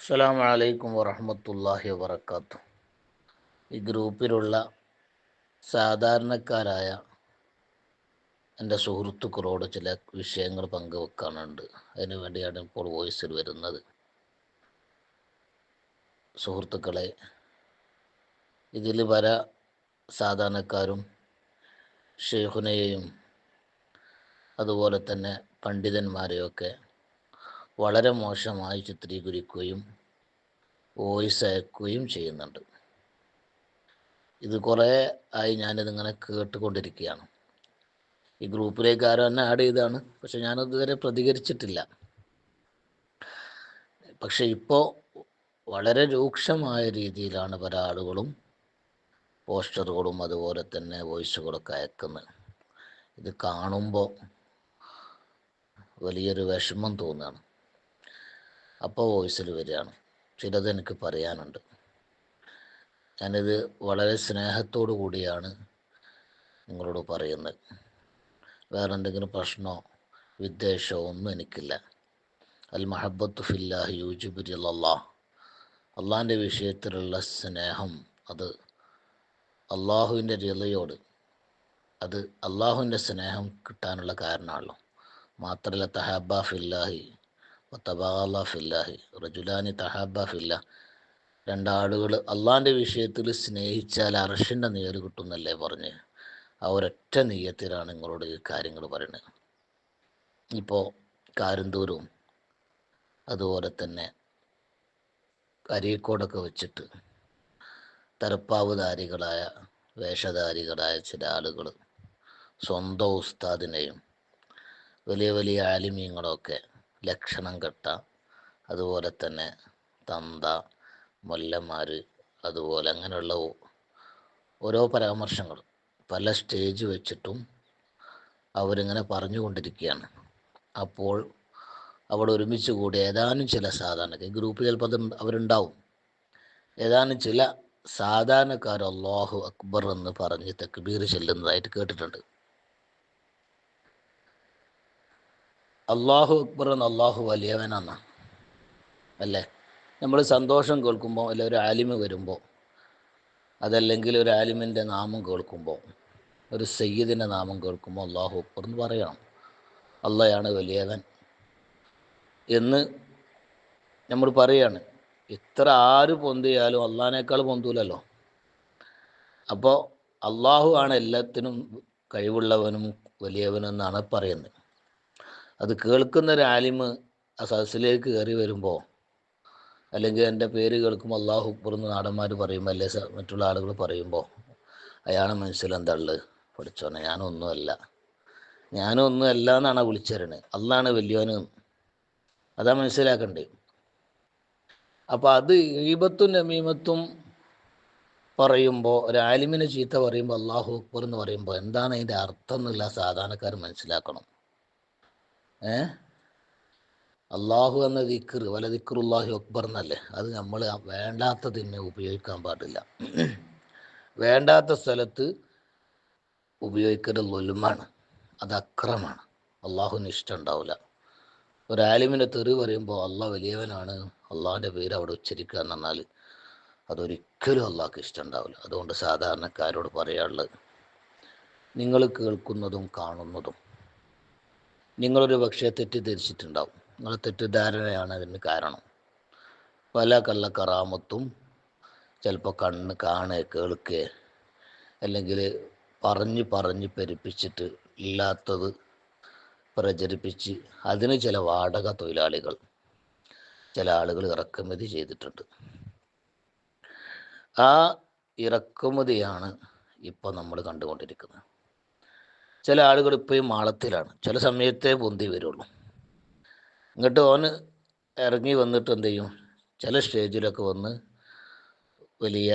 അസ്സലാമു വലൈക്കും വറഹ്മത്തുള്ളാഹി വാത്തു ഈ ഗ്രൂപ്പിലുള്ള സാധാരണക്കാരായ എന്റെ സുഹൃത്തുക്കളോട് ചില വിഷയങ്ങൾ പങ്കുവെക്കാനുണ്ട്. അതിനു വേണ്ടിയാണ് ഇപ്പോൾ വോയിസിൽ വരുന്നത്. സുഹൃത്തുക്കളെ ഇതിൽ പല സാധാരണക്കാരും ഷെയ്ഖുനയെയും അതുപോലെ തന്നെ പണ്ഡിതന്മാരെയൊക്കെ വളരെ മോശമായി ചിത്രീകരിക്കുകയും വോയിസ് അയക്കുകയും ചെയ്യുന്നുണ്ട്. ഇത് കുറേ ആയി ഞാനിതിങ്ങനെ കേട്ടുകൊണ്ടിരിക്കുകയാണ്. ഈ ഗ്രൂപ്പിലേക്ക് ആരോ എന്നെ ആഡ് ചെയ്താണ് പക്ഷെ ഞാനതുവരെ പ്രതികരിച്ചിട്ടില്ല. പക്ഷെ ഇപ്പോൾ വളരെ രൂക്ഷമായ രീതിയിലാണ് പല ആളുകളും പോസ്റ്ററുകളും അതുപോലെ തന്നെ വോയിസുകളൊക്കെ അയക്കുന്നത്. ഇത് കാണുമ്പോൾ വലിയൊരു വിഷമം തോന്നുകയാണ്. അപ്പോൾ വോയിസിൽ വരികയാണ് ചിലത് എനിക്ക് പറയാനുണ്ട്. ഞാനിത് വളരെ സ്നേഹത്തോടു കൂടിയാണ് നിങ്ങളോട് പറയുന്നത്. വേറെ എന്തെങ്കിലും പ്രശ്നമോ വിദ്വേഷമോ ഒന്നും എനിക്കില്ല. അൽ മഹബത്ത് ഫില്ലാഹ് യൂജുബുരി അള്ളാഹ് അള്ളാഹിന്റെ വിഷയത്തിലുള്ള സ്നേഹം അത് അള്ളാഹുവിന്റെ രലയോട് അത് അള്ളാഹുവിന്റെ സ്നേഹം കിട്ടാനുള്ള കാരണമാണല്ലോ. മാത്രമല്ല തഹബ ഫില്ലാഹി ഫില്ലാഹി റജുലാനി തഹാബ ഫില്ല രണ്ടാളുകൾ അള്ളാന്റെ വിഷയത്തിൽ സ്നേഹിച്ചാൽ അർഷിന്റെ നേര് കിട്ടുന്നല്ലേ പറഞ്ഞ്. ആ ഒരൊറ്റ നീയത്തിലാണ് നിങ്ങളോട് ഈ കാര്യങ്ങൾ പറയുന്നത് ഇപ്പോൾ കാരന്തൂരും അതുപോലെ തന്നെ അരീക്കോടൊക്കെ വെച്ചിട്ട് തരപ്പാവുധാരികളായ വേഷധാരികളായ ചില ആളുകൾ സ്വന്തം ഉസ്താദിനെയും വലിയ വലിയ ആലിമീങ്ങളൊക്കെ ലക്ഷണം കെട്ട. അതുപോലെ തന്നെ തന്ത മൊല്ലന്മാർ അതുപോലെ അങ്ങനെയുള്ള ഓരോ പരാമർശങ്ങൾ പല സ്റ്റേജ് വെച്ചിട്ടും അവരിങ്ങനെ പറഞ്ഞുകൊണ്ടിരിക്കുകയാണ്. അപ്പോൾ അവിടെ ഒരുമിച്ച് കൂടി ഏതാനും ചില സാധാരണക്കാർ ഗ്രൂപ്പ് ചിലപ്പോൾ അത് അവരുണ്ടാവും. ഏതാനും ചില സാധാരണക്കാർ അള്ളാഹു അക്ബർ എന്ന് പറഞ്ഞ് തക്ബീർ ചെല്ലുന്നതായിട്ട് കേട്ടിട്ടുണ്ട്. അള്ളാഹു അക്ബർ എന്ന് അള്ളാഹു എന്നാണ് അല്ലേ? നമ്മൾ സന്തോഷം കേൾക്കുമ്പോൾ അല്ലെ ഒരു ആലിമ് വരുമ്പോൾ അതല്ലെങ്കിൽ ഒരു ആലിമിന്റെ നാമം കേൾക്കുമ്പോൾ ഒരു സയ്യിദിന്റെ നാമം കേൾക്കുമ്പോൾ അള്ളാഹു അക്ബർ എന്ന് പറയണം. അള്ളയാണ് വലിയവൻ എന്ന് നമ്മൾ പറയാണ്. ഇത്ര ആര് പൊന്തിയാലും അള്ളാഹിനേക്കാൾ പൊന്തൂലല്ലോ. അപ്പോൾ അള്ളാഹു ആണ് എല്ലാത്തിനും കഴിവുള്ളവനും വലിയവനും എന്നാണ് പറയുന്നത്. അത് കേൾക്കുന്ന ഒരു ആലിമ് ആ സദസ്സിലേക്ക് കയറി വരുമ്പോൾ അല്ലെങ്കിൽ എന്റെ പേര് കേൾക്കുമ്പോൾ അള്ളാഹു പുറന്ന് നാടന്മാർ പറയുമ്പോൾ അല്ലെ മറ്റുള്ള ആളുകൾ പറയുമ്പോൾ അയാളെ ഉള്ളത് പഠിച്ചോനെ ഞാനൊന്നുമല്ല ഞാനൊന്നും അല്ല എന്നാണ് വിളിച്ചറിയണത് അള്ളാണ് വലിയവന്. അതാ മനസ്സിലാക്കണ്ടേ? അപ്പോൾ അത് ഈബത്തും നമീമത്തും പറയുമ്പോൾ ഒരു ആലിമിനെ ചീത്ത പറയുമ്പോൾ അള്ളാഹു അക്ബർ എന്ന് പറയുമ്പോൾ എന്താണ് അതിന്റെ അർത്ഥം എന്നുള്ള സാധാരണക്കാർ മനസ്സിലാക്കണം. അള്ളാഹു എന്ന ദിക്കർ വല ദിക്കറുല്ലാഹി അക്ബർ എന്നല്ലേ? അത് നമ്മൾ വേണ്ടാത്തതിനെ ഉപയോഗിക്കാൻ പാടില്ല. വേണ്ടാത്ത സ്ഥലത്ത് ഉപയോഗിക്കൽ ലൊലുമാണ് അത് അക്രമാണ്. അള്ളാഹുവിന് ഇഷ്ടം ഉണ്ടാവില്ല ഒരാലിമിന്റെ തെറി പറയുമ്പോൾ അള്ളാഹ് വലിയവനാണ് അള്ളാഹിന്റെ പേര് അവിടെ ഉച്ചരിക്കുക എന്ന് പറഞ്ഞാൽ അതൊരിക്കലും അള്ളാഹ്ക്ക് ഇഷ്ടം ഉണ്ടാവില്ല അതുകൊണ്ട് സാധാരണക്കാരോട് പറയാനുള്ളത് നിങ്ങൾ കേൾക്കുന്നതും കാണുന്നതും നിങ്ങളൊരു പക്ഷേ തെറ്റിദ്ധരിച്ചിട്ടുണ്ടാവും. നിങ്ങളെ തെറ്റിദ്ധാരണയാണ് അതിന് കാരണം. പല കള്ള കറാമത്തും ചിലപ്പോൾ കണ്ണ് കാണുക കേൾക്കുക അല്ലെങ്കിൽ പറഞ്ഞ് പറഞ്ഞ് പെരുപ്പിച്ചിട്ട് ഇല്ലാത്തത് പ്രചരിപ്പിച്ച് അതിന് ചില വാടക തൊഴിലാളികൾ ചില ആളുകൾ ഇറക്കുമതി ചെയ്തിട്ടുണ്ട്. ആ ഇറക്കുമതിയാണ് ഇപ്പോൾ നമ്മൾ കണ്ടുകൊണ്ടിരിക്കുന്നത്. ചില ആളുകൾ ഇപ്പോഴും മാളത്തിലാണ്. ചില സമയത്തേ പൊന്തി വരുള്ളൂ. എന്നിട്ട് ഓന് ഇറങ്ങി വന്നിട്ട് എന്ത് ചെയ്യും? ചില സ്റ്റേജിലൊക്കെ വന്ന് വലിയ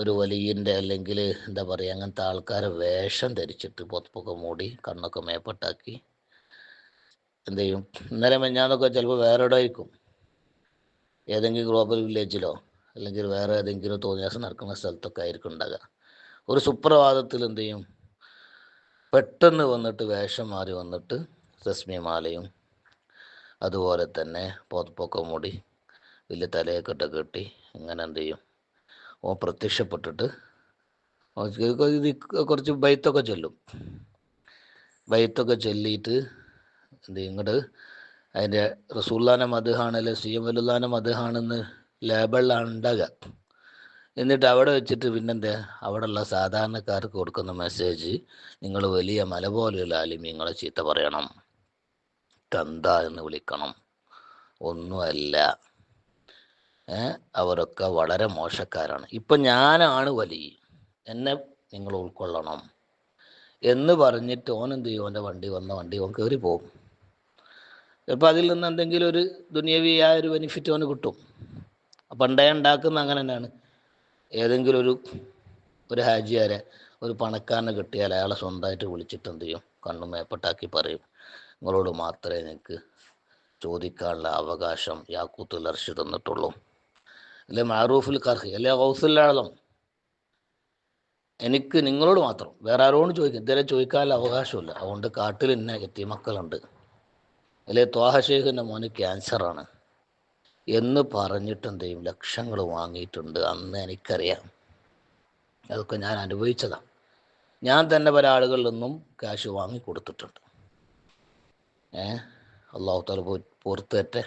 ഒരു വലിയന്റെ അല്ലെങ്കിൽ എന്താ പറയുക അങ്ങനത്തെ ആൾക്കാരെ വേഷം ധരിച്ചിട്ട് പൊത്തൊക്കെ മൂടി കണ്ണൊക്കെ മേപ്പട്ടാക്കി എന്ത് ചെയ്യും? ഇന്നലെ മെഞ്ഞാന്നൊക്കെ ചിലപ്പോൾ വേറെ ഇടമായിരിക്കും ഏതെങ്കിലും ഗ്ലോബൽ വില്ലേജിലോ അല്ലെങ്കിൽ വേറെ ഏതെങ്കിലും തോന്നിയാസം നടക്കുന്ന സ്ഥലത്തൊക്കെ ആയിരിക്കും ഉണ്ടാകുക ഒരു സുപ്രഭാതത്തിൽ എന്ത് ചെയ്യും? പെട്ടെന്ന് വന്നിട്ട് വേഷം മാറി വന്നിട്ട് രശ്മിമാലയും അതുപോലെ തന്നെ പുതപ്പൊക്കെ മൂടി വലിയ തലയൊക്കെ കെട്ടി ഇങ്ങനെ എന്ത് ചെയ്യും? ഓ പ്രത്യക്ഷപ്പെട്ടിട്ട് ഇത് കുറച്ച് ബൈത്തൊക്കെ ചൊല്ലും. ബൈത്തൊക്കെ ചൊല്ലിയിട്ട് എന്ത് ഇങ്ങോട്ട് അതിന്റെ റസൂല്ലാന മധുഹാണ് അല്ലെ സി എം വലുല്ലാന മധുഹാണെന്ന് ലേബിളിലാണ് ഉണ്ടാകുക എന്നിട്ട് അവിടെ വെച്ചിട്ട് പിന്നെന്താ? അവിടെയുള്ള സാധാരണക്കാർക്ക് കൊടുക്കുന്ന മെസ്സേജ് നിങ്ങൾ വലിയ മല പോലെയുള്ള ആലിമ്യങ്ങളെ ചീത്ത പറയണം. തന്ത എന്ന് വിളിക്കണം. ഒന്നുമല്ല. അവരൊക്കെ വളരെ മോശക്കാരാണ്. ഇപ്പം ഞാനാണ് വലിയ എന്നെ നിങ്ങൾ ഉൾക്കൊള്ളണം. എന്ന് പറഞ്ഞിട്ട് ഓൻ എന്ത് ചെയ്യും? ഓന്റെ വണ്ടി വന്ന വണ്ടി ഓൻ കയറി പോകും ചിലപ്പോൾ അതിൽ നിന്ന് എന്തെങ്കിലും ഒരു ദുനിയവിയായ ഒരു ബെനിഫിറ്റ് ഓന് കിട്ടും. പണ്ടേ ഉണ്ടാക്കുന്ന അങ്ങനെ തന്നെയാണ് ഏതെങ്കിലും ഒരു ഒരു ഹാജിയാരെ ഒരു പണക്കാരനെ കിട്ടിയാൽ അയാളെ സ്വന്തമായിട്ട് വിളിച്ചിട്ട് എന്ത് ചെയ്യും? കണ്ണു മേപ്പട്ടാക്കി പറയും നിങ്ങളോട് മാത്രമേ നിങ്ങൾക്ക് ചോദിക്കാനുള്ള അവകാശം യാക്കൂത്തുൽ അർഷ് തന്നിട്ടുള്ളൂ. അല്ലെ മാറൂഫുൽ കർഹി അല്ലെ ഹൗസുല്ലാളം എനിക്ക് നിങ്ങളോട് മാത്രം വേറെ ആരോടും ചോദിക്കും ഇതുവരെ ചോദിക്കാനുള്ള അവകാശമില്ല. അതുകൊണ്ട് കാട്ടിൽ ഇന്ന എത്തിമക്കളുണ്ട് അല്ലെ ത്വാഹ ഷേഖിന്റെ മോന് ക്യാൻസറാണ്. എന്ന് പറഞ്ഞിട്ട് എന്ത് ചെയ്യും ലക്ഷങ്ങൾ വാങ്ങിയിട്ടുണ്ട് അന്ന് എനിക്കറിയാം. അതൊക്കെ ഞാൻ അനുഭവിച്ചതാണ് ഞാൻ തന്നെ പല ആളുകളിൽ നിന്നും ക്യാഷ് വാങ്ങി കൊടുത്തിട്ടുണ്ട്. ഏ? അള്ളാഹു താല പുറത്തേറ്റെ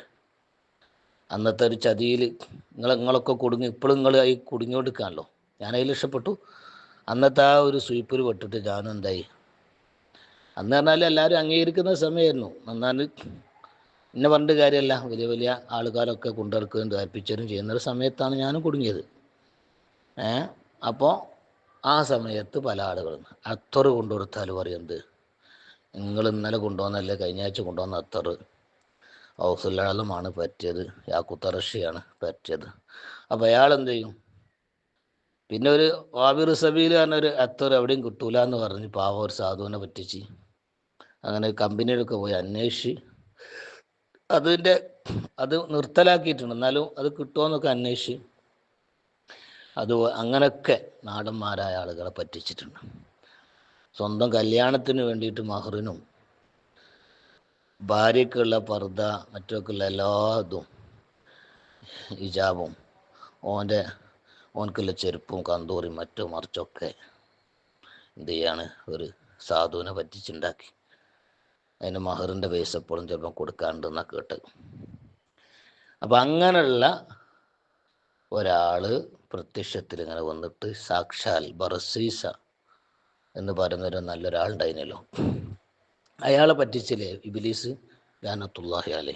അന്നത്തെ ഒരു ചതിയിൽ നിങ്ങൾ നിങ്ങളൊക്കെ കുടുങ്ങി ഇപ്പോഴും നിങ്ങൾ ഈ കുടുങ്ങിയോണ്ടിരിക്കാണല്ലോ ഞാൻ ഇഷ്ടപ്പെട്ടു അന്നത്തെ ആ ഒരു സ്വീപ്പിൽ പെട്ടിട്ട് ഞാനെന്തായി? അന്ന് പറഞ്ഞാൽ എല്ലാവരും അംഗീകരിക്കുന്ന സമയമായിരുന്നു. എന്നാൽ എന്നെ പറഞ്ഞിട്ട് കാര്യമല്ല. വലിയ വലിയ ആൾക്കാരൊക്കെ കൊണ്ടിറക്കുകയും ധരിപ്പിച്ചതും ചെയ്യുന്നൊരു സമയത്താണ് ഞാനും കുടുങ്ങിയത്. ഏ? അപ്പോൾ ആ സമയത്ത് പല ആളുകളും അത്തറ് കൊണ്ടുകൊടുത്താൽ പറയുന്നത് നിങ്ങൾ ഇന്നലെ കൊണ്ടുവന്നല്ലേ കഴിഞ്ഞ ആഴ്ച കൊണ്ടുവന്ന അത്തറ്. ഹൗസുല്ലാളമാണ് പറ്റിയത്. യാക്കുത്തറഷിയാണ് പറ്റിയത്. അപ്പോൾ അയാൾ എന്ത് ചെയ്യും? പിന്നെ ഒരു വാബിർ സബീൽ പറഞ്ഞൊരു അത്തർ എവിടെയും കിട്ടൂല എന്ന് പറഞ്ഞ് പാവ ഒരു സാധുവിനെ പറ്റിച്ച് അങ്ങനെ കമ്പനിയിലൊക്കെ പോയി അന്വേഷിച്ച് അതിന്റെ അത് നിർത്തലാക്കിയിട്ടുണ്ട്. എന്നാലും അത് കിട്ടുമോന്നൊക്കെ അന്വേഷിച്ച് അത് അങ്ങനെയൊക്കെ നാടന്മാരായ ആളുകളെ പറ്റിച്ചിട്ടുണ്ട്. സ്വന്തം കല്യാണത്തിന് വേണ്ടിയിട്ട് മഹറിനും ഭാര്യക്കുള്ള പർദ മറ്റൊക്കെയുള്ള എല്ലാ ഇതും ഹിജാബും ഓന്റെ ഓൻക്കുള്ള ചെരുപ്പും കന്തൂറിയും മറ്റും മറിച്ചൊക്കെ എന്ത് ചെയ്യാണ്? ഒരു സാധുവിനെ പറ്റിച്ചുണ്ടാക്കി. അതിന് മഹറിന്റെ പൈസ എപ്പോഴും ചിലപ്പം കൊടുക്കാണ്ടെന്നാണ് കേട്ടത്. അപ്പം അങ്ങനെയുള്ള ഒരാൾ പ്രത്യക്ഷത്തിൽ ഇങ്ങനെ വന്നിട്ട് സാക്ഷാൽ ബറസീസ എന്ന് പറയുന്നൊരു നല്ലൊരാളുണ്ടായിരുന്നല്ലോ അയാളെ പറ്റിച്ചില്ലേ ഇബിലീസ്? ലാനത്തുല്ലാഹി അലേ.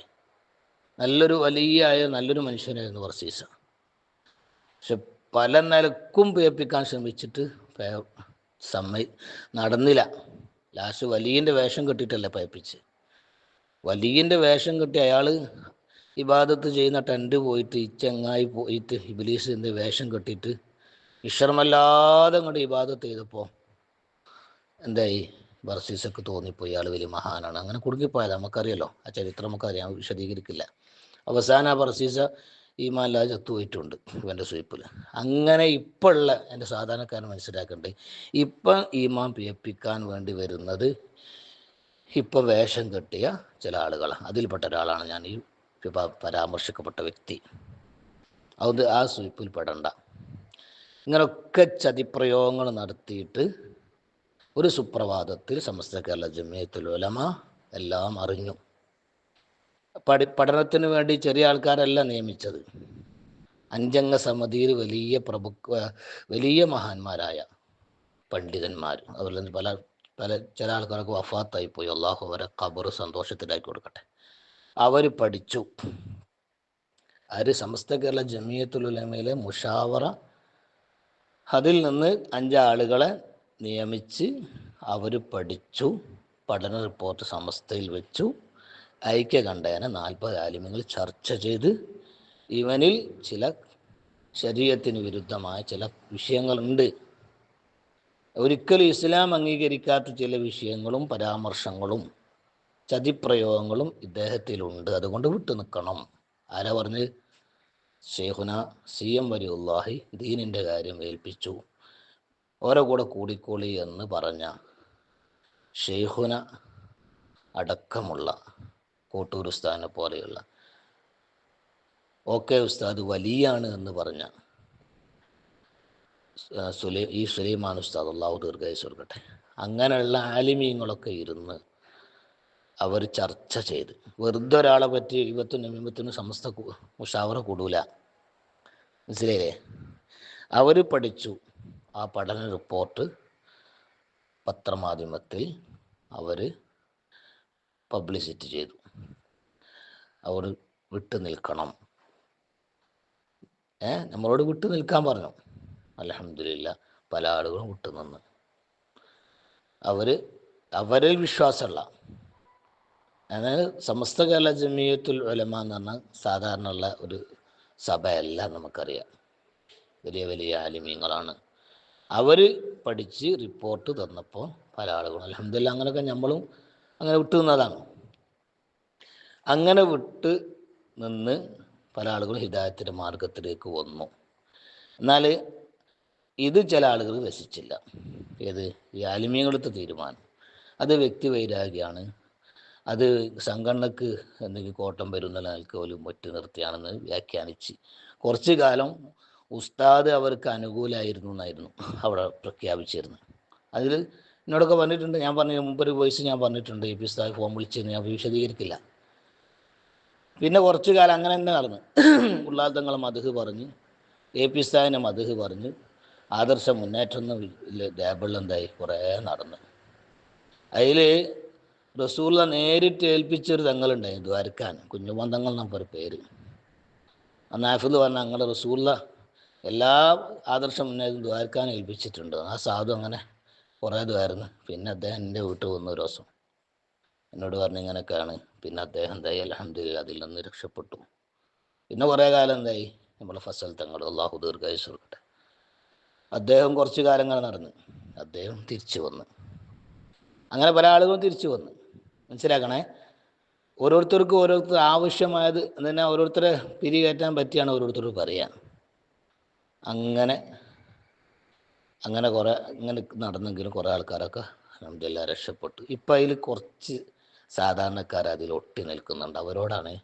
നല്ലൊരു വലിയ ആയ നല്ലൊരു മനുഷ്യനായിരുന്നു ബറസീസ. പക്ഷെ പല നിലക്കും പേപ്പിക്കാൻ ശ്രമിച്ചിട്ട് സമ്മ നടന്നില്ല. ലാസ്റ്റ് വലിയന്റെ വേഷം കെട്ടിയിട്ടല്ല പയപ്പിച്ച് വലിയന്റെ വേഷം കെട്ടി അയാൾ ഇബാദത്ത് ചെയ്യുന്ന ടെന്റ് പോയിട്ട് ഈ ചെങ്ങായി പോയിട്ട് ഇബിലീസിന്റെ വേഷം കെട്ടിയിട്ട് ഇഷർമല്ലാതെ അങ്ങോട്ട് ഇബാദത്ത് ചെയ്തപ്പോൾ എന്തായി? ബർസീസൊക്കെ തോന്നിപ്പോയി. ഇയാൾ വലിയ മഹാനാണ്. അങ്ങനെ കുടുങ്ങിപ്പോയത്. നമുക്കറിയാലോ. ആ ചരിത്രം നമുക്കറിയാം. വിശദീകരിക്കില്ല. അവസാന ആ ബർസീസ മാലാജ് ചത്തുപോയിട്ടുണ്ട് ഇവന്റെ സ്വീപ്പിൽ. അങ്ങനെ ഇപ്പോഴുള്ള എന്റെ സാധാരണക്കാരൻ മനസ്സിലാക്കണ്ടേ ഇപ്പം ഈമാൻ പിയപ്പിക്കാൻ വേണ്ടി വരുന്നത് ഇപ്പം വേഷം കെട്ടിയ ചില ആളുകളാണ്. അതിൽപ്പെട്ട ഒരാളാണ് ഞാൻ ഈ പരാമർശിക്കപ്പെട്ട വ്യക്തി. അത് ആ സ്വീപ്പിൽ പെടണ്ട. ഇങ്ങനൊക്കെ ചതിപ്രയോഗങ്ങൾ നടത്തിയിട്ട് ഒരു സുപ്രഭാതത്തിൽ സമസ്ത കേരള ജമിയത്തുൽ ഉലമ എല്ലാം അറിഞ്ഞു. പഠി പഠനത്തിന് വേണ്ടി ചെറിയ ആൾക്കാരല്ല നിയമിച്ചത്. അഞ്ചംഗ സമിതിയിൽ വലിയ പ്രഭു വലിയ മഹാന്മാരായ പണ്ഡിതന്മാർ. തന്നെ പല പല ചില ആൾക്കാർക്ക് വഫാത്തായി പോയി അള്ളാഹു അവരെ ഖബർ സന്തോഷത്തിലാക്കി കൊടുക്കട്ടെ. അവർ പഠിച്ചു. അവർ സമസ്ത കേരള ജമിയത്തുൽ ഉലമയിലെ മുഷാവറ അതിൽ നിന്ന് അഞ്ചാളുകളെ നിയമിച്ച് അവർ പഠിച്ചു. പഠന റിപ്പോർട്ട് സമസ്തയിൽ വെച്ചു. ഐക്യകണ്ഠേന നാൽപ്പത് ആലിമ്യങ്ങൾ ചർച്ച ചെയ്ത് ഇവനിൽ ചില ശരീരത്തിന് വിരുദ്ധമായ ചില വിഷയങ്ങളുണ്ട്. ഒരിക്കലും ഇസ്ലാം അംഗീകരിക്കാത്ത ചില വിഷയങ്ങളും പരാമർശങ്ങളും ചതിപ്രയോഗങ്ങളും ഇദ്ദേഹത്തിലുണ്ട്. അതുകൊണ്ട് വിട്ടു നിൽക്കണം. ആരാ പറഞ്ഞ്? ഷെയ്ഖുന സി എം വലിയുല്ലാഹി ദീനിന്റെ കാര്യം ഏൽപ്പിച്ചു. ഓരോ കൂടെ കൂടിക്കോളി എന്ന് പറഞ്ഞ ഷെയ്ഖുന അടക്കമുള്ള കോട്ടൂരുസ്ഥാനെ പോലെയുള്ള. ഓക്കെ ഉസ്താദ് വലിയാണ് എന്ന് പറഞ്ഞ സുലൈ ഈ സുലൈമാൻ ഉസ്താദ് അള്ളാഹു ദീർഘായി കൊടുക്കട്ടെ. അങ്ങനെയുള്ള ആലിമീങ്ങളൊക്കെ ഇരുന്ന് അവർ ചർച്ച ചെയ്ത്. വെറുതെ ഒരാളെ പറ്റി ഇവത്തിന് നിമിത്തിന് സമസ്ത ഉഷാവറ കൂടൂല. മനസ്സിലായില്ലേ? അവർ പഠിച്ചു. ആ പഠന റിപ്പോർട്ട് പത്രമാധ്യമത്തിൽ അവർ പബ്ലിസിറ്റി ചെയ്തു. അവർ വിട്ടു നിൽക്കണം. ഏ? നമ്മളോട് വിട്ടു നിൽക്കാൻ പറഞ്ഞു. അലഹമില്ല പല ആളുകളും വിട്ടു നിന്ന്. അവർ അവരിൽ വിശ്വാസമുള്ള അതായത് സമസ്ത കേരള ജമിയത്തുൽ ഉലമ എന്ന് പറഞ്ഞാൽ സാധാരണ ഉള്ള ഒരു സഭയല്ല നമുക്കറിയാം. വലിയ വലിയ ആലിമീങ്ങളാണ്. അവർ പഠിച്ച് റിപ്പോർട്ട് തന്നപ്പോൾ പല ആളുകളും അലഹമില്ല അങ്ങനെയൊക്കെ നമ്മളും അങ്ങനെ വിട്ടു നിന്നതാണ്. അങ്ങനെ വിട്ട് നിന്ന് പല ആളുകളും ഹിദായത്തിന്റെ മാർഗത്തിലേക്ക് വന്നു. എന്നാൽ ഇത് ചില ആളുകൾ രസിച്ചില്ല ഏത്? ഈ ആലിമീങ്ങളെടുത്ത തീരുമാനം. അത് വ്യക്തി വൈരാഗ്യമാണ് അത് സംഘടനക്ക് എന്തെങ്കിലും കോട്ടം വരുന്ന നിലയ്ക്ക് പോലും ഒറ്റ നിർത്തിയാണെന്ന് വ്യാഖ്യാനിച്ച് കുറച്ചു കാലം ഉസ്താദ് അവർക്ക് അനുകൂലമായിരുന്നു എന്നായിരുന്നു അവിടെ പ്രഖ്യാപിച്ചിരുന്നത്. അതിൽ എന്നോടൊക്കെ പറഞ്ഞിട്ടുണ്ട്. ഞാൻ പറഞ്ഞ മുമ്പൊരു വോയിസ് ഞാൻ പറഞ്ഞിട്ടുണ്ട്. ഈ പി ഉസ്താദ് ഫോം വിളിച്ചെന്ന് ഞാൻ വിശദീകരിക്കില്ല. പിന്നെ കുറച്ചു കാലം അങ്ങനെ തന്നെ നടന്നു. ഉള്ളാൽ തങ്ങൾ മധുഹ് പറഞ്ഞ് എ പി സ്ഥാനെ മധുഹ് പറഞ്ഞ് ആദർശ മുന്നേറ്റം ലേബിളിൽ എന്തായി? കുറേ നടന്നു. അതിൽ റസൂള്ള നേരിട്ട് ഏൽപ്പിച്ചൊരു തങ്ങളുണ്ടായി ദ്വാരക്കാൻ കുഞ്ഞുമോൻ തങ്ങൾ ഒരു പേര്. അന്ന് ആഫിദ് പറഞ്ഞ ഞങ്ങളുടെ റസൂള്ള എല്ലാ ആദർശ മുന്നേറ്റം ദ്വാരക്കാൻ ഏൽപ്പിച്ചിട്ടുണ്ട്. ആ സാധു അങ്ങനെ കുറേ ദ്വാരുന്നു. പിന്നെ അദ്ദേഹം എന്റെ വീട്ടിൽ വന്നു ഒരു ദിവസം. എന്നോട് പറഞ്ഞ ഇങ്ങനെയൊക്കെയാണ് പിന്നെ അദ്ദേഹം എന്തായി? അലഹമ്മദില്ല അതിൽ നിന്ന് രക്ഷപ്പെട്ടു. പിന്നെ കുറേ കാലം എന്തായി? നമ്മളെ ഫസൽ തങ്ങൾ അള്ളാഹു ദീർഘായുസ്വർക്കട്ടെ അദ്ദേഹം കുറച്ച് കാലങ്ങൾ നടന്നു. അദ്ദേഹം തിരിച്ചു വന്നു. അങ്ങനെ പല ആളുകളും തിരിച്ചു വന്നു. മനസ്സിലാക്കണേ? ഓരോരുത്തർക്കും ഓരോരുത്തർ ആവശ്യമായത് തന്നെ ഓരോരുത്തരെ പിരികയറ്റാൻ പറ്റിയാണ് ഓരോരുത്തർ പറയുക അങ്ങനെ അങ്ങനെ കുറേ ഇങ്ങനെ നടന്നെങ്കിലും കുറേ ആൾക്കാരൊക്കെ അലഹമില്ല രക്ഷപ്പെട്ടു. ഇപ്പം അതിൽ കുറച്ച് സാധാരണക്കാർ അതിൽ ഒട്ടി നിൽക്കുന്നുണ്ട്. അവരോടാണ്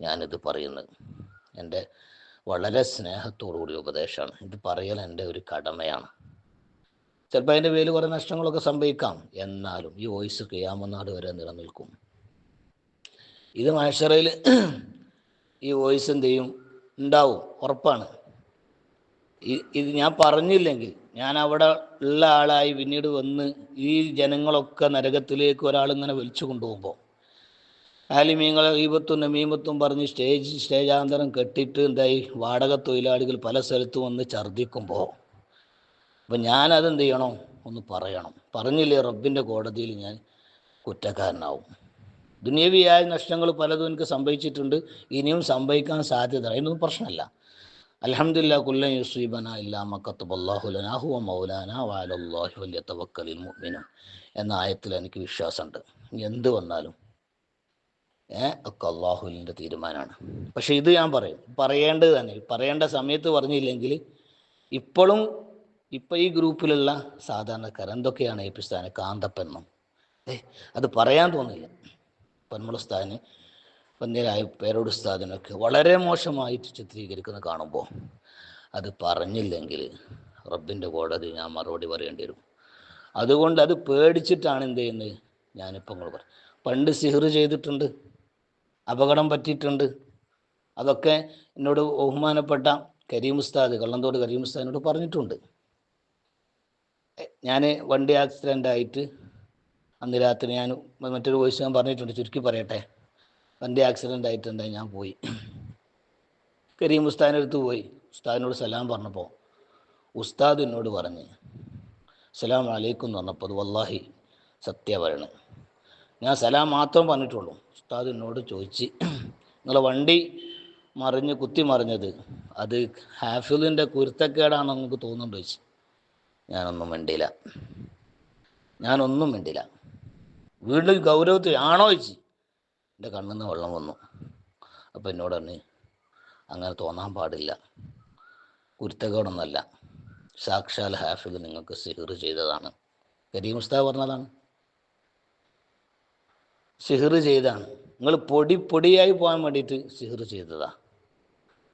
ഞാനിത് പറയുന്നത്. എന്റെ വളരെ സ്നേഹത്തോടുകൂടി ഉപദേശമാണ്. ഇത് പറയൽ എന്റെ ഒരു കടമയാണ്. ചിലപ്പോൾ അതിന്റെ പേരിൽ കുറേ നഷ്ടങ്ങളൊക്കെ സംഭവിക്കാം. എന്നാലും ഈ വോയിസ് കിയാമനാട് വരെ നിലനിൽക്കും. ഇത് മാഷറയിൽ ഈ വോയിസ് എന്ത് ചെയ്യും? ഉണ്ടാവും. ഉറപ്പാണ്. ഇത് ഞാൻ പറഞ്ഞില്ലെങ്കിൽ ഞാൻ അവിടെ ഉള്ള ആളായി പിന്നീട് വന്ന് ഈ ജനങ്ങളൊക്കെ നരകത്തിലേക്ക് ഒരാൾ ഇങ്ങനെ വലിച്ചു കൊണ്ടുപോകുമ്പോൾ ആലിമീങ്ങളെ ഈപത്തും നമീമത്തും പറഞ്ഞ് സ്റ്റേജ് സ്റ്റേജാന്തരം കെട്ടിയിട്ട് എന്തായി? വാടക തൊഴിലാളികൾ പല സ്ഥലത്തും വന്ന് ഛർദ്ദിക്കുമ്പോൾ അപ്പം ഞാനതെന്ത് ചെയ്യണം? ഒന്ന് പറയണം. പറഞ്ഞില്ലേ റബ്ബിന്റെ കോടതിയിൽ ഞാൻ കുറ്റക്കാരനാവും. ദുനിയവിയായ നഷ്ടങ്ങൾ പലതും എനിക്ക് സംഭവിച്ചിട്ടുണ്ട്. ഇനിയും സംഭവിക്കാൻ സാധ്യത അതിനൊന്നും പ്രശ്നമല്ല. മുഅ്മിനൂൻ. എന്ന ആയത്തിൽ എനിക്ക് വിശ്വാസമുണ്ട്. എന്ത് വന്നാലും ഏ ഒക്കെ അള്ളാഹുലിന്റെ തീരുമാനമാണ്. പക്ഷെ ഇത് ഞാൻ പറയും. പറയേണ്ടത് തന്നെ. പറയേണ്ട സമയത്ത് പറഞ്ഞില്ലെങ്കിൽ ഇപ്പോഴും ഇപ്പം ഈ ഗ്രൂപ്പിലുള്ള സാധാരണക്കാർ എന്തൊക്കെയാണ് പുസ്തകം കാന്തപ്പെന്നും. ഏ അത് പറയാൻ തോന്നില്ല പൊന്മുളസ്ഥാന് പന്യരായ പേരോട് ഉസ്താദിനൊക്കെ വളരെ മോശമായിട്ട് ചിത്രീകരിക്കുന്ന കാണുമ്പോൾ അത് പറഞ്ഞില്ലെങ്കിൽ റബ്ബിന്റെ കോടതി ഞാൻ മറുപടി പറയേണ്ടി വരും. അതുകൊണ്ട് അത് പേടിച്ചിട്ടാണ് എന്ത് ചെയ്യുന്നത് ഞാനിപ്പോൾ നിങ്ങൾ പറയും. പണ്ട് സിഹർ ചെയ്തിട്ടുണ്ട് അപകടം പറ്റിയിട്ടുണ്ട്. അതൊക്കെ എന്നോട് ബഹുമാനപ്പെട്ട കരീം ഉസ്താദ് കള്ളന്തോട് കരീം ഉസ്താദിനോട് പറഞ്ഞിട്ടുണ്ട്. ഞാൻ വണ്ടി ആക്സിഡന്റ് ആയിട്ട് അന്ന് രാത്രി ഞാൻ മറ്റൊരു വോയിസ് ഞാൻ പറഞ്ഞിട്ടുണ്ട് ചുരുക്കി പറയട്ടെ. വണ്ടി ആക്സിഡന്റ് ആയിട്ടുണ്ടായി ഞാൻ പോയി. കരീം ഉസ്താദിന്റെ അടുത്ത് പോയി. ഉസ്താദിനോട് സലാം പറഞ്ഞപ്പോൾ ഉസ്താദ് എന്നോട് പറഞ്ഞ് സലാം അലൈക്കും എന്ന് പറഞ്ഞപ്പോൾ അത് വല്ലാഹി സത്യ പറയണേ. ഞാൻ സലാം മാത്രം പറഞ്ഞിട്ടുള്ളൂ. ഉസ്താദ് എന്നോട് ചോദിച്ച് നിങ്ങളെ വണ്ടി മറിഞ്ഞ് കുത്തി മറിഞ്ഞത് അത് ഹാഫിലിന്റെ കുരുത്തക്കേടാണെന്ന് നമുക്ക് തോന്നുന്നുണ്ട്? ചോദിച്ചു. ഞാനൊന്നും മിണ്ടില്ല ഞാനൊന്നും മിണ്ടില്ല വീണ്ടും ഗൗരവത്തിൽ ആണോ? ചോദിച്ചു. എന്റെ കണ്ണിൽ നിന്ന് വെള്ളം വന്നു. അപ്പം എന്നോട് പറഞ്ഞു അങ്ങനെ തോന്നാൻ പാടില്ല. കുരുത്തക്കേടൊന്നല്ല സാക്ഷാൽ ഹാഫിൽ നിങ്ങൾക്ക് സിഹിർ ചെയ്തതാണ്. കരീം ഉസ്താദ് പറഞ്ഞതാണ്. സിഹിർ ചെയ്താണ്. നിങ്ങൾ പൊടി പൊടിയായി പോകാൻ വേണ്ടിയിട്ട് സിഹിർ ചെയ്തതാ.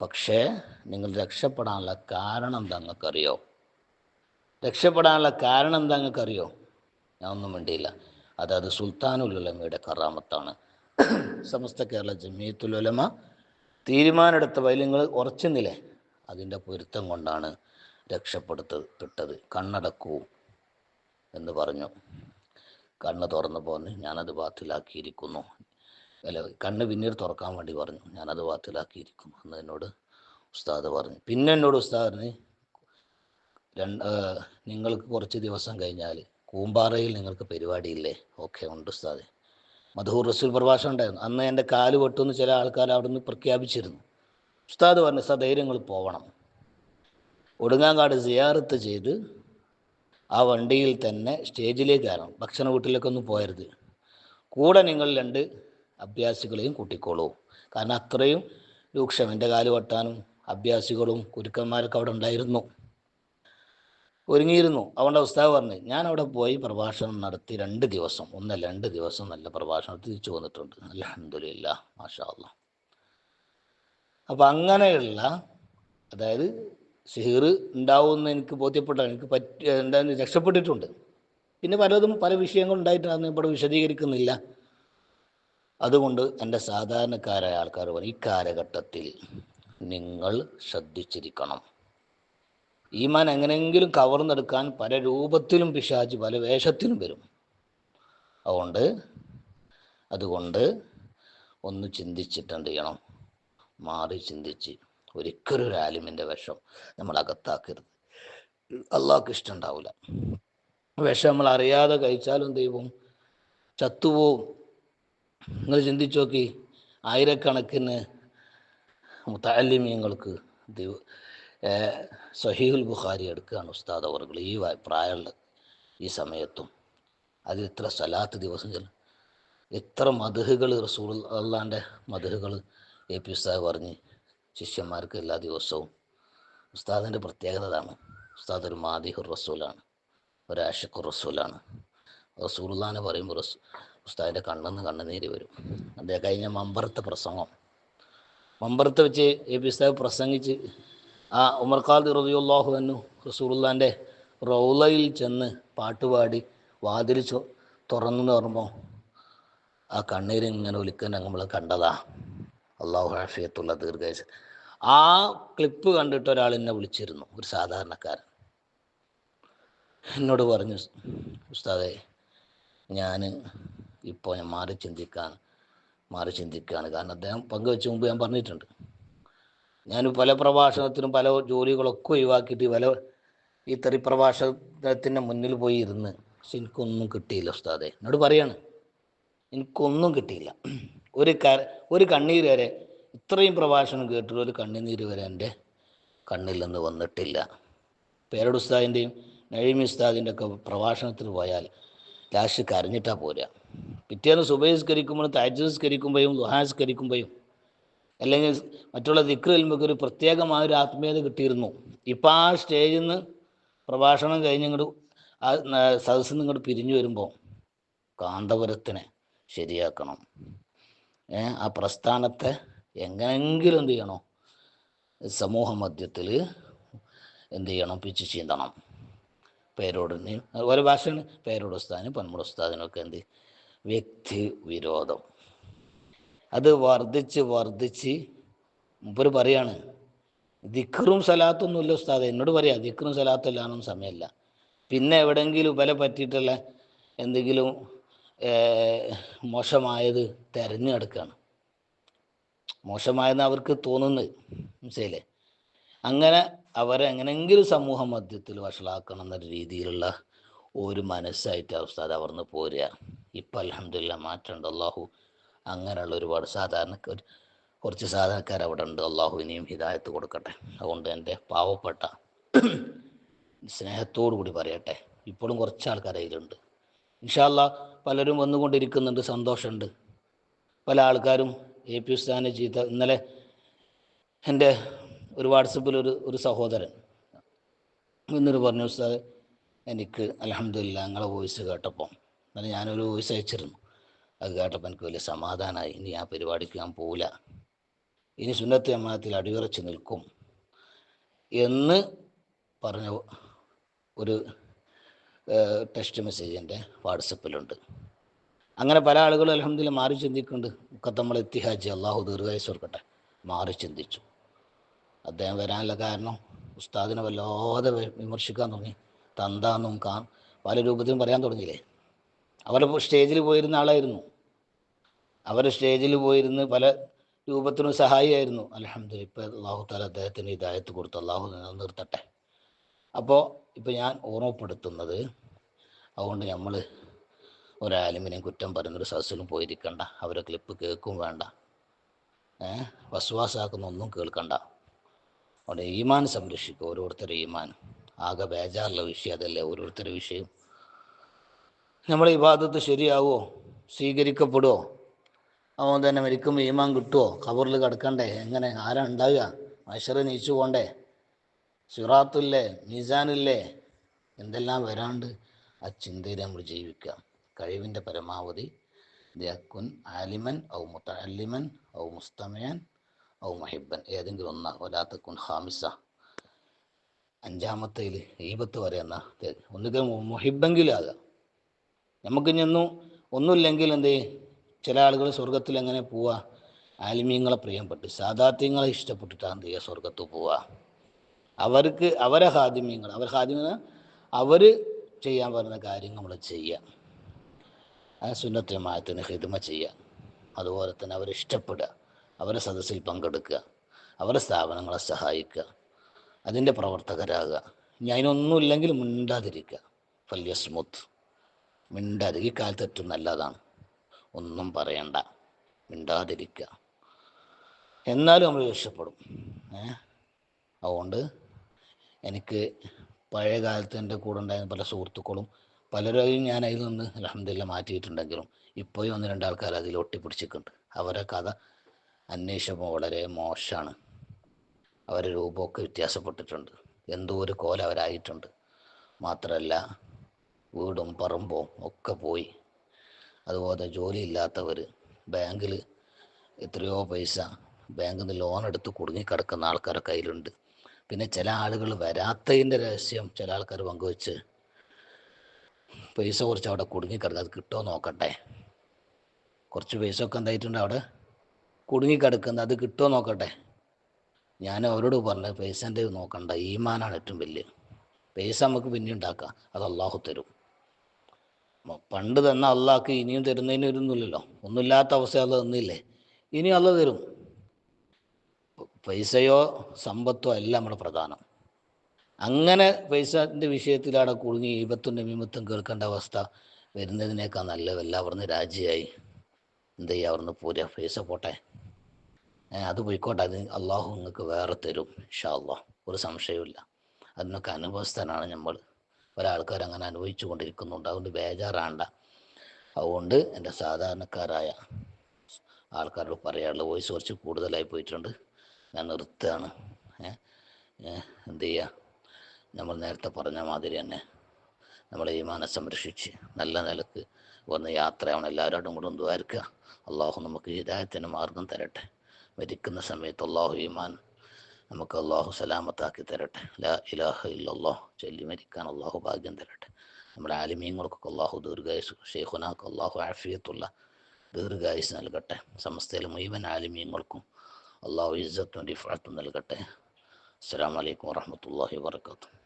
പക്ഷേ നിങ്ങൾ രക്ഷപ്പെടാനുള്ള കാരണം എന്താ നിങ്ങൾക്കറിയോ? രക്ഷപ്പെടാനുള്ള കാരണം എന്താ നിങ്ങൾക്കറിയോ? ഞാനൊന്നും വേണ്ടിയില്ല അതായത് സുൽത്താനുലുലമയുടെ കറാമത്താണ്. സമസ്ത കേരള ജമീത്തുലമ തീരുമാനമെടുത്ത വൈല്യങ്ങൾ ഉറച്ചുന്നില്ലേ? അതിന്റെ പൊരുത്തം കൊണ്ടാണ് രക്ഷപ്പെടുത്തപ്പെട്ടത്. കണ്ണടക്കൂ എന്ന് പറഞ്ഞു. കണ്ണ് തുറന്നു പോന്ന് ഞാനത് ബാത്തിലാക്കിയിരിക്കുന്നു. അല്ല കണ്ണ് പിന്നീട് തുറക്കാൻ വേണ്ടി പറഞ്ഞു. ഞാനത് ബാത്തിലാക്കിയിരിക്കുന്നു എന്ന് എന്നോട് ഉസ്താദ് പറഞ്ഞു. പിന്നെ എന്നോട് ഉസ്താദ് പറഞ്ഞു രണ്ട് നിങ്ങൾക്ക് കുറച്ച് ദിവസം കഴിഞ്ഞാൽ കൂമ്പാറയിൽ നിങ്ങൾക്ക് പരിപാടിയില്ലേ? ഓക്കെ ഉണ്ട് ഉസ്താദെ. മധൂർ റസൂൽ പ്രഭാഷണം ഉണ്ടായിരുന്നു. അന്ന് എന്റെ കാൽ വെട്ടുമെന്ന് ചില ആൾക്കാർ അവിടെ നിന്ന് പ്രഖ്യാപിച്ചിരുന്നു. ഉസ്താദ് പറഞ്ഞു സധൈര്യങ്ങൾ പോവണം. ഒടുങ്ങാങ്കാട് സിയാറത്ത് ചെയ്ത് ആ വണ്ടിയിൽ തന്നെ സ്റ്റേജിലേക്ക് കയറണം. ഭക്ഷണ വീട്ടിലേക്കൊന്നും പോയരുത്. കൂടെ നിങ്ങൾ രണ്ട് അഭ്യാസികളെയും കൂട്ടിക്കോളൂ. കാരണം അത്രയും രൂക്ഷം എന്റെ കാൽ വെട്ടാനും അഭ്യാസികളും കുരുക്കന്മാരൊക്കെ അവിടെ ഉണ്ടായിരുന്നു. ഒരുങ്ങിയിരുന്നു. അവന്റെ ഉസ്താവ് പറഞ്ഞു ഞാൻ അവിടെ പോയി പ്രഭാഷണം നടത്തി രണ്ട് ദിവസം. ഒന്നല്ല രണ്ട് ദിവസം നല്ല പ്രഭാഷണം തിരിച്ചു വന്നിട്ടുണ്ട്. അലഹമില്ല മാഷാ അല്ലാ അപ്പം അങ്ങനെയുള്ള അതായത് സിഹിർ ഉണ്ടാവുമെന്ന് എനിക്ക് ബോധ്യപ്പെട്ട എനിക്ക് പറ്റി എന്താ രക്ഷപ്പെട്ടിട്ടുണ്ട്. പിന്നെ പലതും പല വിഷയങ്ങളും ഉണ്ടായിട്ടാണ് ഇവിടെ വിശദീകരിക്കുന്നില്ല. അതുകൊണ്ട് എന്റെ സാധാരണക്കാരായ ആൾക്കാർ പറഞ്ഞു ഈ കാലഘട്ടത്തിൽ നിങ്ങൾ ശ്രദ്ധിച്ചിരിക്കണം. ഈമാൻ എങ്ങനെയെങ്കിലും കവർന്നെടുക്കാൻ പല രൂപത്തിലും പിശാജ് പല വേഷത്തിലും വരും. അതുകൊണ്ട് അതുകൊണ്ട് ഒന്ന് ചിന്തിച്ചിട്ടുണ്ട് ചെയ്യണം. മാറി ചിന്തിച്ച് ഒരിക്കലും ഒരു ആലിമിന്റെ വിഷം നമ്മൾ അകത്താക്കരുത്. അള്ളാഹ്ക്ക് ഇഷ്ടമുണ്ടാവില്ല വിഷം നമ്മൾ അറിയാതെ കഴിച്ചാലും ദൈവം ചത്തുപോവും. നിങ്ങൾ ചിന്തിച്ചു നോക്കി ആയിരക്കണക്കിന് മുത്താലിമ്യങ്ങൾക്ക് ദൈവ സഹീഹുൽ ബുഖാരി എടുക്കുകയാണ് ഉസ്താദ് അവർകൾ ഈ പ്രായമുള്ള ഈ സമയത്തും. അതിൽ ഇത്ര സലാത്ത് ദിവസം ചെല്ലും ഇത്ര മധുഹുകൾ റസൂൾ അള്ളാന്റെ മധുഹുകൾ എ പി ഉസ്താദ് പറഞ്ഞ് ശിഷ്യന്മാർക്ക് എല്ലാ ദിവസവും. ഉസ്താദിന്റെ പ്രത്യേകത അതാണ് ഉസ്താദ് ഒരു മാദിഹുർ റസൂലാണ്. ഒരു ആഷിഖുർ റസൂലാണ്. റസൂലുള്ളാനെ പറയുമ്പോൾ റസ് ഉസ്താദിന്റെ കണ്ണെന്ന് കണ്ണുനീര് വരും. അദ്ദേഹം കഴിഞ്ഞ മമ്പറത്തെ പ്രസംഗം. മമ്പറത്ത് വെച്ച് എ പി ഉസ്താദ് പ്രസംഗിച്ച് ആ ഉമർ ഖാദി റതിയുള്ളാഹു എന്നു റസൂലുള്ളാന്റെ റൗലയിൽ ചെന്ന് പാട്ടുപാടി വാതിൽ തുറന്നു പറയുമ്പോൾ ആ കണ്ണീര് ഇങ്ങനെ ഒലിക്കാൻ നമ്മൾ കണ്ടതാ. അള്ളാഹു ഹാഫിയത്തുള്ള ദീർഘായുസ്. ആ ക്ലിപ്പ് കണ്ടിട്ട് ഒരാൾ എന്നെ വിളിച്ചിരുന്നു ഒരു സാധാരണക്കാരൻ. എന്നോട് പറഞ്ഞു ഉസ്താദേ ഞാൻ ഇപ്പോൾ ഞാൻ മാറി ചിന്തിക്കാൻ മാറി ചിന്തിക്കുകയാണ് കാരണം അദ്ദേഹം പങ്കുവെച്ച മുമ്പ് ഞാൻ പറഞ്ഞിട്ടുണ്ട്. ഞാൻ പല പ്രഭാഷണത്തിനും പല ജോലികളൊക്കെ ഒഴിവാക്കിയിട്ട് പല ഈ തെറി പ്രഭാഷണത്തിന്റെ മുന്നിൽ പോയി ഇരുന്ന്. പക്ഷെ എനിക്കൊന്നും കിട്ടിയില്ല ഉസ്താദെ. എന്നോട് പറയാണ് എനിക്കൊന്നും കിട്ടിയില്ല. ഒരു ക ഒരു കണ്ണീര് വരെ ഇത്രയും പ്രഭാഷണം കേട്ടിട്ട് ഒരു കണ്ണുനീര് വരെ എന്റെ കണ്ണിൽ നിന്ന് വന്നിട്ടില്ല. പേരട് ഉസ്താദിന്റെയും നഴീമി ഉസ്താദിന്റെ ഒക്കെ പ്രഭാഷണത്തിൽ പോയാൽ ലാസ്റ്റ് കരഞ്ഞിട്ടാ പോരാ. പിറ്റേന്ന് സുബഹിസ്കരിക്കുമ്പോഴും താജസ്കരിക്കുമ്പോഴും ദുഹാസ്കരിക്കുമ്പോഴും അല്ലെങ്കിൽ മറ്റുള്ള ദിക്റിൽമൊക്കെ ഒരു പ്രത്യേകമായ ഒരു ആത്മീയത കിട്ടിയിരുന്നു. ഇപ്പം ആ സ്റ്റേജിൽ നിന്ന് പ്രഭാഷണം കഴിഞ്ഞ് ഇങ്ങോട്ട് ആ സദസ്സിൽ നിന്ന് ഇങ്ങോട്ട് പിരിഞ്ഞു വരുമ്പോൾ കാന്തപുരത്തിനെ ശരിയാക്കണം. ആ പ്രസ്ഥാനത്തെ എങ്ങനെങ്കിലും എന്ത് ചെയ്യണം സമൂഹ മധ്യത്തിൽ എന്ത് ചെയ്യണം പിച്ച് ചീന്തണം. പേരോടിനെയും അതുപോലെ ഭാഷയാണ് പേരോട് ഉസ്താദിനും പന്മുട ഉസ്താദിനും ഒക്കെ എന്ത് വ്യക്തി വിരോധം. അത് വർദ്ധിച്ച് വർദ്ധിച്ച് മുപ്പര് പറയാണ് ദിക്കറും സലാത്തൊന്നുമില്ല ഉസ്താദ്. എന്നോട് പറയാ ദിക്കറും സലാത്തും ഇല്ലാന്നും സമയമല്ല പിന്നെ എവിടെയെങ്കിലും വില പറ്റിയിട്ടുള്ള എന്തെങ്കിലും മോശമായത് തിരഞ്ഞെടുക്കുകയാണ് മോശമായെന്ന് അവർക്ക് തോന്നുന്നത് മനസ്സിലെ അങ്ങനെ അവരെ എങ്ങനെങ്കിലും സമൂഹ മധ്യത്തിൽ വഷളാക്കണം എന്ന രീതിയിലുള്ള ഒരു മനസ്സായിട്ട് ഉസ്താദ് അവർന്ന് പോരുക ഇപ്പം അലഹമില്ല മാറ്റമുണ്ട്. അള്ളാഹു അങ്ങനെയുള്ള ഒരുപാട് സാധാരണ കുറച്ച് സാധാരണക്കാർ അവിടെ ഉണ്ട് അള്ളാഹു ഇനിയും ഹിദായത്ത് കൊടുക്കട്ടെ. അതുകൊണ്ട് എന്റെ പാവപ്പെട്ട സ്നേഹത്തോടു കൂടി പറയട്ടെ. ഇപ്പോഴും കുറച്ച് ആൾക്കാർ അതിലുണ്ട് ഇൻഷാല്ല പലരും വന്നുകൊണ്ടിരിക്കുന്നുണ്ട് സന്തോഷമുണ്ട്. പല ആൾക്കാരും എ പി ഉസ്താനെ ചീത്ത ഇന്നലെ എന്റെ ഒരു വാട്സപ്പിൽ ഒരു ഒരു സഹോദരൻ എന്നൊരു പറഞ്ഞു ഉസ്താദ് എനിക്ക് അലഹമില്ല നിങ്ങളെ വോയിസ് കേട്ടപ്പോൾ എന്നാലും ഞാനൊരു വോയിസ് അയച്ചിരുന്നു. അത് കേട്ടപ്പോൾ എനിക്ക് വലിയ സമാധാനമായി. ഇനി ആ പരിപാടിക്ക് ഞാൻ പോവില്ല. ഇനി സുന്നത്ത് അമ്മാത്തിൽ അടിയുറച്ച് നിൽക്കും എന്ന് പറഞ്ഞ ഒരു ടെക്സ്റ്റ് മെസ്സേജ് എന്റെ വാട്സപ്പിലുണ്ട്. അങ്ങനെ പല ആളുകളും അലഹമ്മദില്ല മാറി ചിന്തിക്കുന്നുണ്ട്. നമ്മൾ എത്തിഹാജി അള്ളാഹു ദീർഘായുസ് സ്വർക്കട്ടെ മാറി ചിന്തിച്ചു. അദ്ദേഹം വരാനുള്ള കാരണം ഉസ്താദിനെ വല്ലാതെ വിമർശിക്കാൻ തുടങ്ങി. തന്താന്നും കാ പല രൂപത്തിലും പറയാൻ തുടങ്ങിയില്ലേ? അവർ സ്റ്റേജിൽ പോയിരുന്ന ആളായിരുന്നു. അവർ സ്റ്റേജിൽ പോയിരുന്ന് പല രൂപത്തിനും സഹായിയായിരുന്നു. അലഹമ്മദ് ഇപ്പം അള്ളാഹു താല അദ്ദേഹത്തിന് ഇതായത്ത് കൊടുത്ത് അള്ളാഹു നിർത്തട്ടെ. അപ്പോൾ ഇപ്പം ഞാൻ ഓർമ്മപ്പെടുത്തുന്നത് അതുകൊണ്ട് നമ്മൾ ഒരാലിമിനെയും കുറ്റം പറയുന്നൊരു സദസ്സിലും പോയിരിക്കണ്ട. അവരെ ക്ലിപ്പ് കേൾക്കും വേണ്ട. ഏഹ് വസ്വാസാക്കുന്ന ഒന്നും കേൾക്കണ്ട. അവിടെ ഈമാൻ സംരക്ഷിക്കുക ഓരോരുത്തരുടെ ഈമാൻ. ആകെ ബേജാറുള്ള വിഷയം അതല്ലേ ഓരോരുത്തരുടെ വിഷയം. നമ്മളെ ഇബാദത്ത് ശരിയാവുമോ സ്വീകരിക്കപ്പെടുമോ അവൻ തന്നെ മരിക്കുമ്പോൾ ഈമാൻ കിട്ടുമോ കബറിൽ കിടക്കണ്ടേ? എങ്ങനെ? ആരാ ഉണ്ടാവുക? മഷറ് നീച്ചു പോണ്ടേ? സിറാത്തില്ലേ? മീസാനില്ലേ? എന്തെല്ലാം വരാണ്ട്? ആ ചിന്തയിൽ നമ്മൾ ജീവിക്കുക. കഴിവിന്റെ പരമാവധി. ദ്യക്കുൻ ആലിമൻ ഔ മുത്തല്ലിമൻ ഔ മുസ്തമയൻ ഔ മഹിബൻ ഏതെങ്കിലും ഒന്ന. ഒലാത്തക്കുൻ ഹാമിസ അഞ്ചാമത്തേൽ ഈപത്ത് വരെ എന്നാ? ഒന്നുകിൽ മുഹിബെങ്കിലും ആകാം നമുക്ക് ഇനിയൊന്നും ഒന്നുമില്ലെങ്കിൽ എന്ത് ചില ആളുകൾ സ്വർഗത്തിൽ എങ്ങനെ പോവുക ആലിമീങ്ങളെ പ്രിയപ്പെട്ട് സാധാത്യങ്ങളെ ഇഷ്ടപ്പെട്ടിട്ടാണ് എന്ത് ചെയ്യുക സ്വർഗത്ത് പോവുക അവർക്ക് അവരെ ഹാദിമീങ്ങൾ അവർ ഹാദിമ്യങ്ങൾ അവർ ചെയ്യാൻ പറയുന്ന കാര്യം നമ്മൾ ചെയ്യുക. ആ സുന്നത്തിമായത്തിന് ഹിദ്മ ചെയ്യുക. അതുപോലെ തന്നെ അവരെ ഇഷ്ടപ്പെടുക. അവരെ സദസ്സിൽ പങ്കെടുക്കുക. അവരെ സ്ഥാപനങ്ങളെ സഹായിക്കുക. അതിന്റെ പ്രവർത്തകരാകുക. ഇനി അതിനൊന്നുമില്ലെങ്കിൽ മിണ്ടാതിരിക്കുക. ഫല്യസ്മുത്ത് മിണ്ടാതി ഈ കാലത്ത് ഏറ്റവും നല്ലതാണ്. ഒന്നും പറയണ്ട. മിണ്ടാതിരിക്കുക എന്നാലും നമ്മൾ രക്ഷപ്പെടും. അതുകൊണ്ട് എനിക്ക് പഴയ കാലത്ത് എന്റെ കൂടെ ഉണ്ടായിരുന്ന പല സുഹൃത്തുക്കളും പലരെയും ഞാൻ അതിൽ നിന്ന് അലഹമില്ല മാറ്റിയിട്ടുണ്ടെങ്കിലും ഇപ്പോഴും ഒന്ന് രണ്ടാൾക്കാർ അതിൽ ഒട്ടിപ്പിടിച്ചിട്ടുണ്ട്. അവരെ കഥ അന്വേഷിച്ചപ്പോൾ വളരെ മോശമാണ്. അവരുടെ രൂപമൊക്കെ വ്യത്യാസപ്പെട്ടിട്ടുണ്ട്. എന്തോ ഒരു കോല അവരായിട്ടുണ്ട്. മാത്രമല്ല വീടും പറമ്പും ഒക്കെ പോയി. അതുപോലെ ജോലിയില്ലാത്തവർ ബാങ്കിൽ എത്രയോ പൈസ ബാങ്കിൽ നിന്ന് ലോൺ എടുത്ത് കുടുങ്ങിക്കിടക്കുന്ന ആൾക്കാരുടെ കയ്യിലുണ്ട്. പിന്നെ ചില ആളുകൾ വരാത്തതിന്റെ രഹസ്യം ചില ആൾക്കാർ പങ്കുവെച്ച് പൈസ കുറച്ച് അവിടെ കുടുങ്ങിക്കിടക്കുക അത് കിട്ടുമോ നോക്കട്ടെ. കുറച്ച് പൈസ ഒക്കെ എന്തായിട്ടുണ്ട് അവിടെ? കുടുങ്ങിക്കിടക്കുന്നത് അത് കിട്ടുമോ നോക്കട്ടെ. ഞാൻ അവരോട് പറഞ്ഞു പൈസന്റെ നോക്കണ്ട ഈമാനാണ് ഏറ്റവും വലിയ. പൈസ നമുക്ക് പിന്നെ ഉണ്ടാക്കാം അത് അള്ളാഹു തരും. പണ്ട് തന്നെ അള്ളാഹ്ക്ക് ഇനിയും തരുന്നതിന് വരുന്നില്ലല്ലോ ഒന്നുമില്ലാത്ത അവസ്ഥ അല്ല തന്നില്ലേ? ഇനി അല്ല തരും. പൈസയോ സമ്പത്തോ അല്ല നമ്മുടെ പ്രധാനം. അങ്ങനെ പൈസന്റെ വിഷയത്തിലാണ് കുടുങ്ങി ഈപത്തും മിമിത്തം കേൾക്കേണ്ട അവസ്ഥ വരുന്നതിനേക്കാൾ നല്ലതല്ല അവിടുന്ന് രാജിയായി. എന്ത് ചെയ്യുക അവിടുന്ന് പോരുക പൈസ പോട്ടെ. അത് പോയിക്കോട്ടെ. അത് അള്ളാഹു നിങ്ങൾക്ക് വേറെ തരും ഇൻഷാ അള്ളാഹ് ഒരു സംശയവുമില്ല. അതിനൊക്കെ അനുഭവസ്ഥനാണ് നമ്മൾ. ഒരാൾക്കാർ അങ്ങനെ അനുഭവിച്ചു കൊണ്ടിരിക്കുന്നുണ്ട് അതുകൊണ്ട് ബേജാറാണ്ട. അതുകൊണ്ട് എന്റെ സാധാരണക്കാരായ ആൾക്കാരോട് പറയാനുള്ള വോയിസ് കുറച്ച് കൂടുതലായി പോയിട്ടുണ്ട്. ഞാൻ നിർത്തുകയാണ്. എന്ത് ചെയ്യുക നമ്മൾ നേരത്തെ പറഞ്ഞ മാതിരി തന്നെ നമ്മളെ ഈമാനെ സംരക്ഷിച്ച് നല്ല നിലയ്ക്ക് വന്ന് യാത്രയാവണം. എല്ലാവരോടും കൂടെ ഒന്ന് ദ്വാരിക്കുക. അള്ളാഹു നമുക്ക് ഹിതായത്തിന് മാർഗം തരട്ടെ. മരിക്കുന്ന സമയത്ത് അള്ളാഹു ഈമാൻ നമുക്ക് അള്ളാഹു സലാമത്താക്കി തരട്ടെ. ലാ ഇലാഹ ഇല്ലല്ലാഹ് ചൊല്ലി മരിക്കാൻ അള്ളാഹു ഭാഗ്യം തരട്ടെ. നമ്മുടെ ആലിമീങ്ങൾക്കൊക്കെ അള്ളാഹു ദീർഘായുസ് ഷെയ്ഖുനാക്ക് അള്ളാഹു ആഫിയത്തുള്ള ദീർഘായുസ് നൽകട്ടെ. സമസ്തയിലെ മുഴുവൻ ആലിമീങ്ങൾക്കും അള്ളാഹു ഇസ്സത്തും റിഫാത്തും നൽകട്ടെ. അസ്സാം വലൈക്കും വാഹമത്തല്ലാഹി വാബർക്കാത്തു